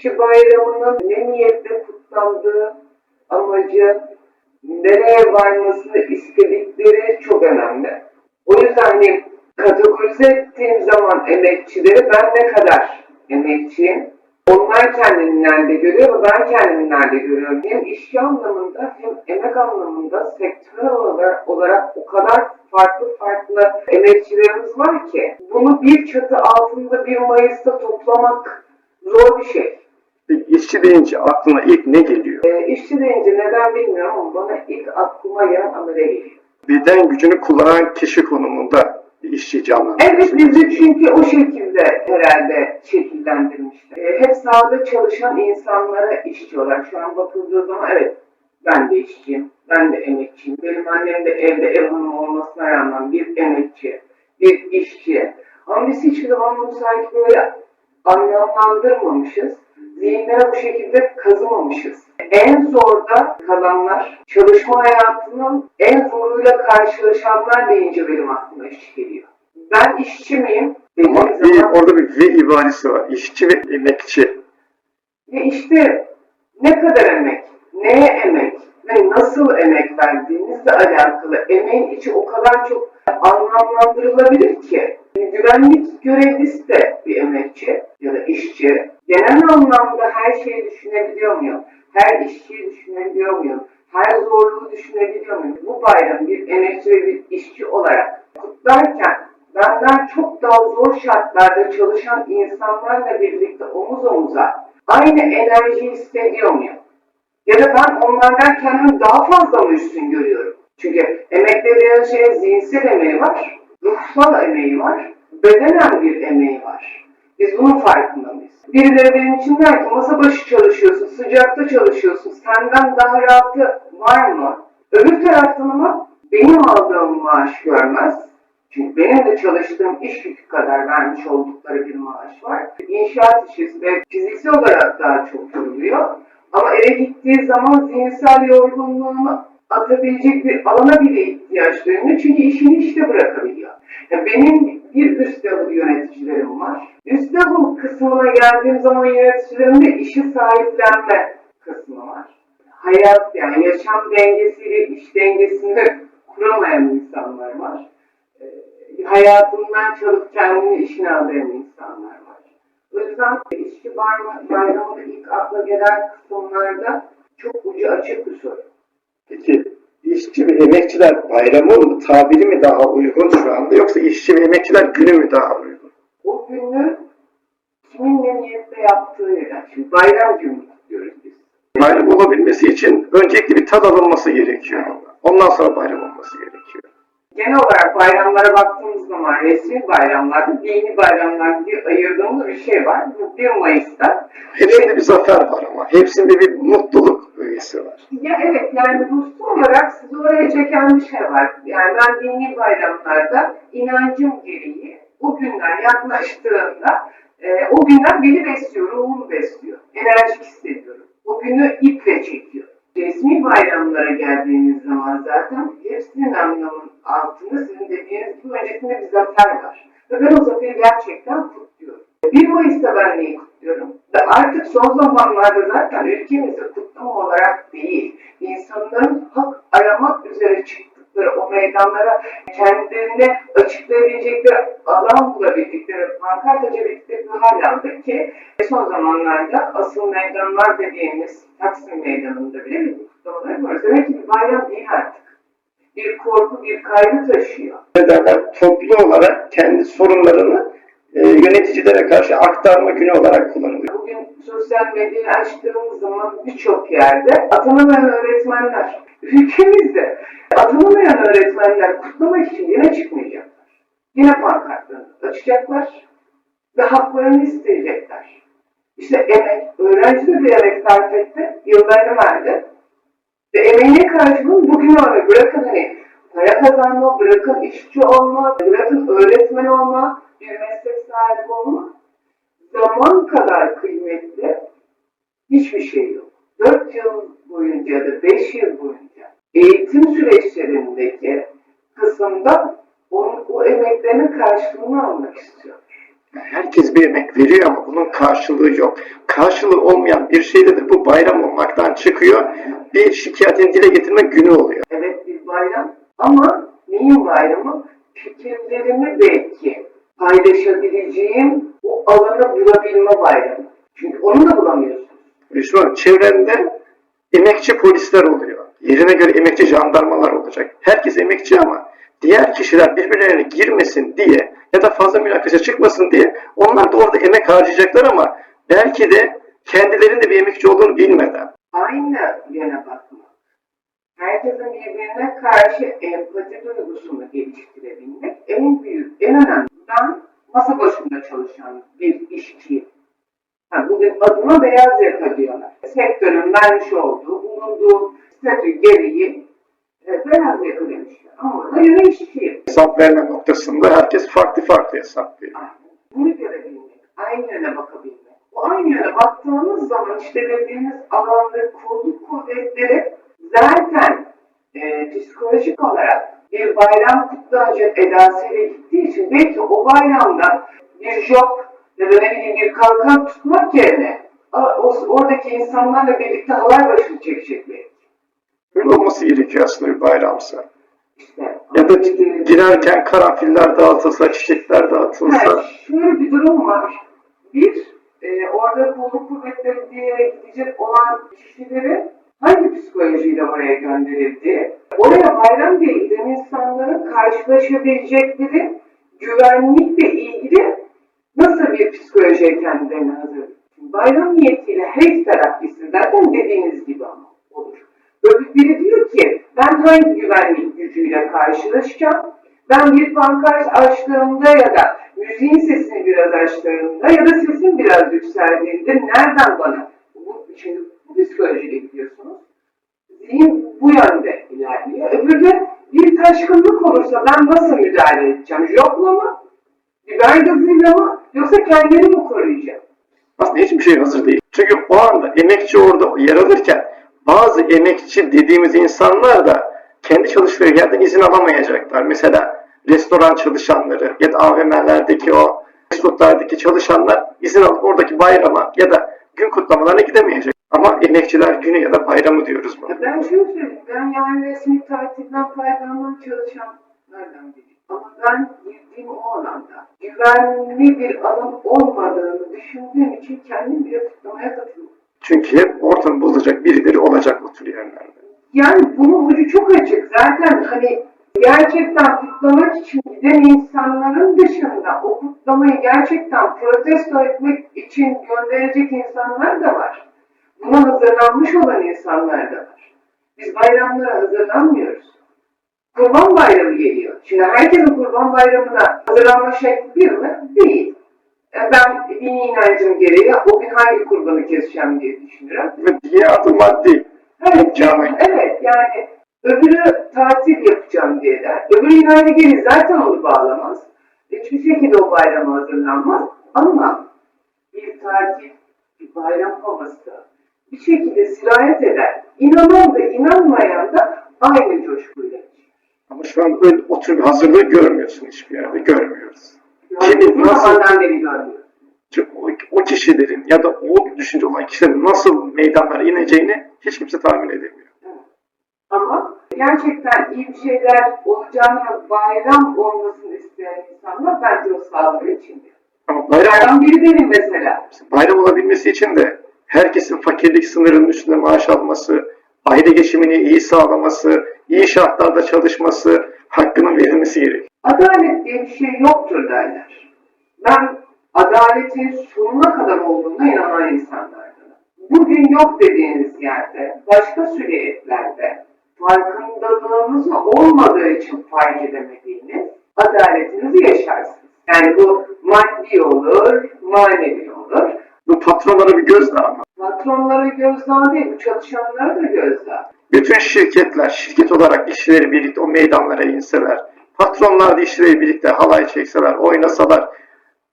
İşçi bayramının ne niyetle kutlandığı amacı, nereye varmasını istedikleri çok önemli. O yüzden hani kategorize ettiğim zaman emekçileri ben ne kadar emekçiyim, onlar kendini nerede görüyor ben kendimi nerede görüyorum. Hem işçi anlamında hem emek anlamında sektörel olarak, olarak o kadar farklı farklı emekçilerimiz var ki bunu bir çatı altında 1 Mayıs'ta toplamak zor bir şey. Peki işçi deyince aklına ilk ne geliyor? E, işçi deyince neden bilmiyorum ama bana ilk aklıma gelen amele geliyor. Beden gücünü kullanan kişi konumunda bir işçi canlandırıyor. Evet bizi çünkü o şekilde herhalde şekillendirmişler. E, hep sahada çalışan insanlara işçi olarak şu an bakıldığı zaman evet ben de işçiyim, ben de emekçiyim. Benim annem de evde ev hanımı olmasına rağmen bir emekçi, bir işçi. Ama biz hiçbir zaman bunu sanki böyle anlamlandırmamışız. Zihinlere bu şekilde kazımamışız. En zorda kalanlar, çalışma hayatının en zoruyla karşılaşanlar deyince benim aklıma iş geliyor. Ben işçi miyim? Ama bir, zaman orada bir ve ibaresi var. İşçi ve emekçi. ve işte ne kadar emek, neye emek ve nasıl emek verdiğinizle alakalı emeğin içi o kadar çok anlamlandırılabilir ki. Güvenlik görevlisi de bir emekçi ya da işçi. Genel anlamda her şeyi düşünebiliyor muyum? Her işçiyi düşünebiliyor muyum? Her zorluğu düşünebiliyor muyum? Bu bayram bir emekçi ve bir işçi olarak kutlarken benden çok daha zor şartlarda çalışan insanlarla birlikte omuz omuza aynı enerjiyi hissediyor muyum? Ya da ben onlardan kendimi daha fazla mı üstün görüyorum? Çünkü emek dediğin şey zihinsel emeği var, ruhsal emeği var, bedenen bir emeği var. Biz bunun farkında mıyız? Birileri benim için der ki masa başı çalışıyorsun, sıcakta çalışıyorsun, senden daha rahatı var mı? Öbür taraftan ama benim aldığım maaş görmez. Çünkü benim de çalıştığım iş yükü kadar vermiş oldukları bir maaş var. İnşaat işi ve fiziksel olarak daha çok yoruluyor. Ama eve gittiği zaman zihinsel yorgunluğunu atabilecek bir alana bile ihtiyaç duymuyor. Çünkü işini işte bırakabiliyor. Ya benim bir üst level yöneticilerim var. Üst level kısmına geldiğim zaman yöneticilerimde işi sahiplenme kısmı var. Hayat yani yaşam dengesiyle iş dengesini kuramayan insanlar var. Ee, hayatından çalıp kendini işine adayan insanlar var. O yüzden işçi bayramı, bayramında ilk akla gelen kısımlarda çok ucu açık bir soru. Peki işçi ve emekçiler bayramı mı, tabiri mi daha uygun şu anda yoksa işçi ve emekçiler günü mü daha uygun? O günü kimin ne niyetle yaptığıyla, şimdi bayram günü kutluyoruz biz. Bayram olabilmesi için öncelikle bir tad alınması gerekiyor. Ondan sonra bayram olması gerekiyor. Genel olarak bayramlara baktığımız zaman resmi bayramlarda dini bayramlar diye ayırdığımız bir şey var. Bu 1 Mayıs'ta. Hepsinde bir zafer var ama. Hepsinde bir mutluluk öğesi var. Ya evet yani ruhsal olarak sizi oraya çeken bir şey var. Yani ben dini bayramlarda inancım gereği o günler yaklaştığında e, o günler beni besliyor, ruhumu besliyor. Enerjik hissediyorum. O günü iple çekiyor. Resmi bayramlara geldiğiniz zaman zaten hepsinin anlamının altında sizin dediğiniz gibi öncesinde bir zafer var. Ve ben o zaferi gerçekten kutluyorum. 1 Mayıs'ta ben neyi kutluyorum? Ve artık son zamanlarda zaten ülkemizde kutlama olarak değil, insanların hak aramak üzere çıktıkları o meydanlara kendilerini açıklayabilecekleri alan bulabildikleri, pankart açabildikleri bir hal aldı ki son zamanlarda asıl meydanlar dediğimiz Taksim Meydanı'nda bile bir kutlamalar var. Demek ki bir bayram değil artık. Bir korku, bir kaygı taşıyor. Derler? Toplu olarak kendi sorunlarını e, yöneticilere karşı aktarma günü olarak kullanılıyor. Bugün sosyal medyayı açtığımız zaman birçok yerde atanamayan öğretmenler, ülkemizde atanamayan öğretmenler kutlamak için yine çıkmayacaklar. Yine pankartlarını açacaklar ve haklarını isteyecekler. İşte emek, öğrenci de bir emek sarf etti, yıllarını verdi. Ve emeğine karşılığını bugün alıyor. Bırakın hani para kazanma, bırakın işçi olma, bırakın öğretmen olma, bir meslek sahibi olma zaman kadar kıymetli hiçbir şey yok. 4 yıl boyunca ya da 5 yıl boyunca eğitim süreçlerindeki kısımda onun, o emeklerinin karşılığını almak istiyor. Herkes bir emek veriyor ama bunun karşılığı yok. karşılığı olmayan bir şeyde de bu bayram olmaktan çıkıyor. Bir şikayetini dile getirme günü oluyor. Evet bir bayram ama neyin bayramı? Fikirlerimi belki paylaşabileceğim o alanı bulabilme bayramı. Çünkü onu da bulamıyorsun. Şu an çevrende emekçi polisler oluyor. Yerine göre emekçi jandarmalar olacak. Herkes emekçi ama diğer kişiler birbirlerine girmesin diye ya da fazla münakaşa çıkmasın diye onlar da orada emek harcayacaklar ama belki de kendilerinin de bir emekçi olduğunu bilmeden. Aynı yöne bakma. Herkesin birbirine karşı empati duygusunu geliştirebilmek en büyük, en önemli. Ben masa başında çalışan bir işçiyim. Ha, bugün adıma beyaz yaka diyorlar. Sektörün vermiş olduğu, bulunduğu statü gereği e, beyaz yaka demişler. Ama orada yine işçiyim. Hesap verme noktasında herkes farklı farklı hesap veriyor. Bunu görebilmek, aynı yöne bakabilmek. O aynı yöne baktığımız zaman işte dediğimiz alanda kolluk kuvvetleri zaten e, psikolojik olarak bir bayram kutlanacak edasıyla gittiği için belki o bayramda bir job ya da ne bileyim bir kalkan tutmak yerine oradaki insanlarla birlikte halay başını çekecek belki. Böyle olması gerekiyor aslında bir bayramsa. Ya da girerken karanfiller dağıtılsa, çiçekler dağıtılsa. Evet, şöyle bir durum var. Bir, e, orada kolluk kuvvetleri diye gidecek olan kişilerin hangi psikolojiyle oraya gönderildiği, oraya bayram diye giden insanların karşılaşabilecekleri güvenlikle ilgili nasıl bir psikolojiye kendilerini hazır. Şimdi bayram niyetiyle her iki taraf gitsin. Zaten dediğiniz gibi ama olur. Biri diyor ki ben hangi güvenlik gücüyle karşılaşacağım? Ben bir pankart açtığımda ya da müziğin sesini biraz açtığımda ya da sesim biraz yükseldiğinde nereden bana? Bu, şimdi bu psikolojiyle gidiyorsunuz. Zihin bu yönde ilerliyor. Öbürü de bir taşkınlık olursa ben nasıl müdahale edeceğim? Jopla mı? Biber gazıyla mı? Yoksa kendimi mi koruyacağım? Aslında hiçbir şey hazır değil. Çünkü o anda emekçi orada yer alırken bazı emekçi dediğimiz insanlar da kendi çalıştıkları yerden izin alamayacaklar. Mesela restoran çalışanları ya da AVM'lerdeki o restoranlardaki çalışanlar izin alıp oradaki bayrama ya da gün kutlamalarına gidemeyecek. Ama emekçiler günü ya da bayramı diyoruz buna. Ben şöyle söyleyeyim, ben yani resmi tatilden faydalanmaya çalışanlardan biriyim. Ama ben girdiğim o alanda güvenli bir alan olmadığını düşündüğüm için kendim bile kutlamaya katılıyorum. Çünkü hep ortamı bozacak birileri olacak bu tür yerlerde. Yani bunun ucu çok açık. Zaten hani gerçekten kutlamak için giden insanların dışında o kutlamayı gerçekten protesto etmek için gönderecek insanlar da var. Buna hazırlanmış olan insanlar da var. Biz bayramlara hazırlanmıyoruz. Kurban bayramı geliyor. Şimdi herkesin kurban bayramına hazırlanma şekli bir mi? Değil. Ben dini inancım gereği o gün hangi kurbanı keseceğim diye düşünürüm. Adı maddi. Evet, İmkanı. evet yani öbürü tatil yapacağım diye der. Öbürü inancı gelir zaten onu bağlamaz. Hiçbir şekilde o bayrama hazırlanmaz. Ama bir tatil, bir bayram havası bir şekilde sirayet eder. İnanan da inanmayan da aynı coşkuyla. Ama şu an öyle o tür hazırlığı görmüyorsun hiçbir yerde. Görmüyoruz. Yani Kimi bu nasıl-. Çünkü o, o kişilerin ya da o düşünce olan kişilerin nasıl meydanlara ineceğini hiç kimse tahmin edemiyor. Ama gerçekten iyi bir şeyler olacağını bayram olmasını isteyen insanlar bence o sağlığı içinde. Ama bayram, Bayram biri benim mesela. bayram olabilmesi için de herkesin fakirlik sınırının üstünde maaş alması, aile geçimini iyi sağlaması, iyi şartlarda çalışması, hakkının verilmesi gerekiyor. Adalet diye bir şey yoktur derler. Ben adaletin sonuna kadar olduğuna inanan insanlardanım. Bugün yok dediğiniz yerde, başka süreyetlerde farkındalığınız olmadığı için fark edemediğiniz adaletinizi yaşarsınız. Yani bu maddi olur, manevi olur. Bu patronlara bir gözdağı ama. Patronlara gözdağı değil, bu çalışanlara da gözdağı. Bütün şirketler şirket olarak işçileri birlikte o meydanlara inseler, patronlar da işçileri birlikte halay çekseler, oynasalar,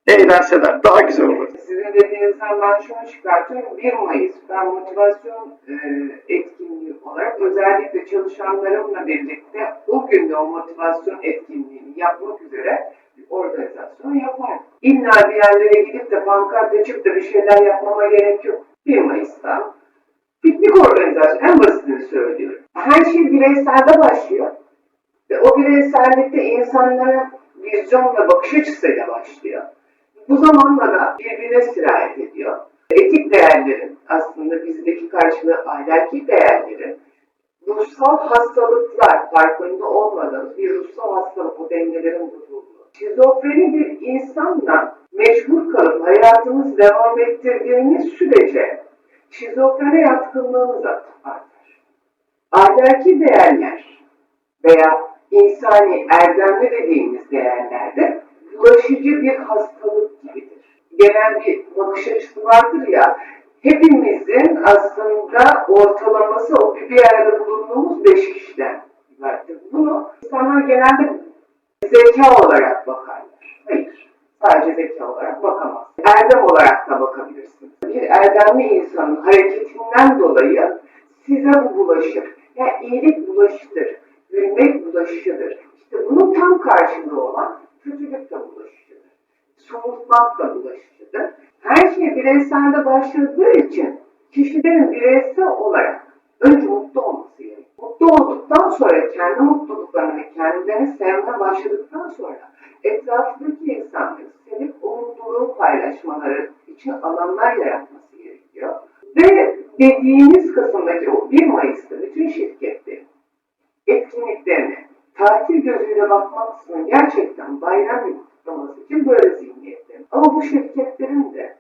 eğlenseler daha güzel olur. Sizin dediğinizden ben şunu çıkartıyorum. 1 Mayıs ben motivasyon e, etkinliği olarak özellikle çalışanlarımla birlikte o gün de o motivasyon etkinliğini yapmak üzere organizasyon yapar. İlla bir yerlere gidip de pankart açıp da bir şeyler yapmama gerek yok. 1 Mayıs'ta piknik organizasyonu en basitini söylüyorum. Her şey bireyselde başlıyor. Ve o bireysellikte insanların vizyon ve bakış açısıyla başlıyor. Bu zamanla da birbirine sirayet ediyor. Etik değerlerin aslında bizdeki karşılığı ahlaki değerlerin ruhsal hastalıklar farkında olmadan bir ruhsal hastalık o dengelerin bozulduğu. Şizofreni bir insanla mecbur kalıp hayatımız devam ettirdiğimiz sürece şizofrene yatkınlığımız artar. Ahlaki değerler veya insani erdemli dediğimiz değerlerde bulaşıcı bir hastalık gibidir. Genel bir bakış açısı vardır ya, hepimizin aslında ortalaması o bir arada bulunduğumuz beş kişiden vardır. Bunu insanlar genelde zeka olarak bakarlar. Hayır, sadece zeka olarak bakamaz. Erdem olarak da bakabilirsiniz. Bir erdemli insanın hareketinden dolayı size bu bulaşır. Yani iyilik bulaşıdır, gülmek bulaşıdır. İşte bunun tam karşılığı olan kötülük de bulaşıcıdır. Soğutmak da bulaşıcıdır. Her şey bireyselde başladığı için kişilerin bireysel olarak önce mutlu olması gerekiyor. Mutlu olduktan sonra kendi mutluluklarını kendilerini sevmeye başladıktan sonra etrafındaki insanların sevip o mutluluğu paylaşmaları için alanlar yaratması gerekiyor. Ve dediğimiz kısımdaki o 1 Mayıs'ta bütün şirketlerin etkinliklerine tatil gözüyle bakmaksızın gerçekten bayram kutlaması için böyle zihniyetler. Ama bu şirketlerin de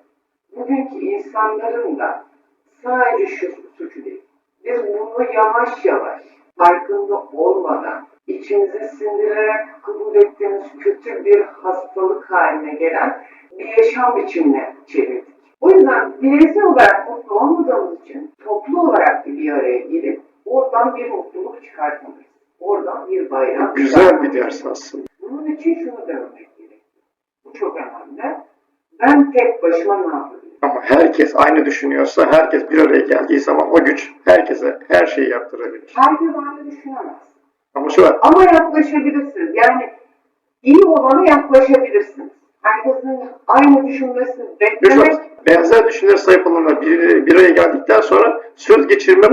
bugünkü insanların da sadece şu suçu değil. Biz bunu yavaş yavaş farkında olmadan içimize sindirerek kabul ettiğimiz kötü bir hastalık haline gelen bir yaşam biçimine çevirdik. O yüzden bireysel olarak mutlu olmadığımız için toplu olarak bir araya gelip oradan bir mutluluk çıkartmalıyız. Oradan bir bayram Güzel bir ders aslında. bunun için şunu demek gerekiyor. Bu çok önemli. Ben tek başıma ne yapabilirim? Ama herkes aynı düşünüyorsa, herkes bir araya geldiği zaman o güç herkese her şeyi yaptırabilir. Herkes aynı düşünemez. Ama şu var, Ama yaklaşabilirsiniz. Yani iyi olana yaklaşabilirsiniz. Herkesin aynı düşünmesini beklemek Benzer sahip olanlar bir, bir araya geldikten sonra söz geçirme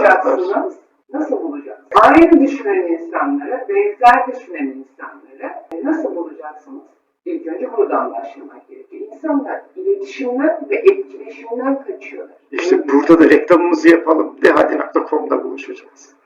artar. bulacaksınız? Nasıl bulacaksınız? Aynı düşünen insanları, benzer düşünen insanları nasıl bulacaksınız? İlk önce buradan başlamak gerekiyor. İnsanlar iletişimden ve etkileşimden kaçıyorlar. İşte burada da reklamımızı yapalım. Dehadin.com'da buluşacağız.